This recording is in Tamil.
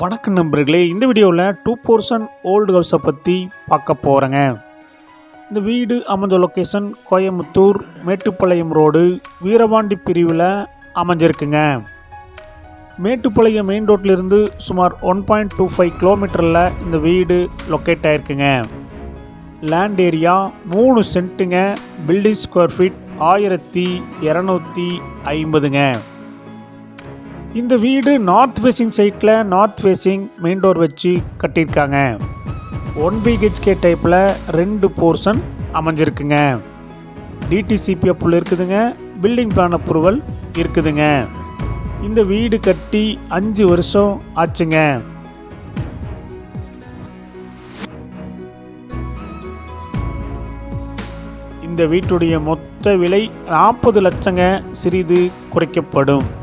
வணக்கம் நண்பர்களே இந்த வீடியோவில் டூ போர்ஷன் ஓல்டு ஹவுஸை பற்றி பார்க்க போகிறேங்க இந்த வீடு அமைஞ்ச லொக்கேஷன் கோயம்புத்தூர் மேட்டுப்பாளையம் ரோடு வீரபாண்டி பிரிவில் அமைஞ்சிருக்குங்க. மேட்டுப்பாளையம் மெயின் ரோட்லேருந்து சுமார் ஒன் பாயிண்ட் டூ ஃபைவ் கிலோமீட்டரில் இந்த வீடு லொக்கேட் ஆயிருக்குங்க. லேண்ட் ஏரியா மூணு சென்ட்டுங்க பில்டிங் ஸ்கொயர் ஃபீட் ஆயிரத்தி இரநூத்தி ஐம்பதுங்க. இந்த வீடு நார்த் ஃபேஸிங் சைட்டில் நார்த் ஃபேஸிங் மெயின் டோர் வச்சு கட்டியிருக்காங்க. ஒன் பிஹெச்கே டைப்பில் ரெண்டு போர்ஷன் அமைஞ்சிருக்குங்க. டிடிசிபி அப்ரூவல் இருக்குதுங்க. பில்டிங் பிளான் அப்ரூவல் இருக்குதுங்க. இந்த வீடு கட்டி அஞ்சு வருஷம் ஆச்சுங்க. இந்த வீட்டுடைய மொத்த விலை நாற்பது லட்சங்க சிறிது குறைக்கப்படும்.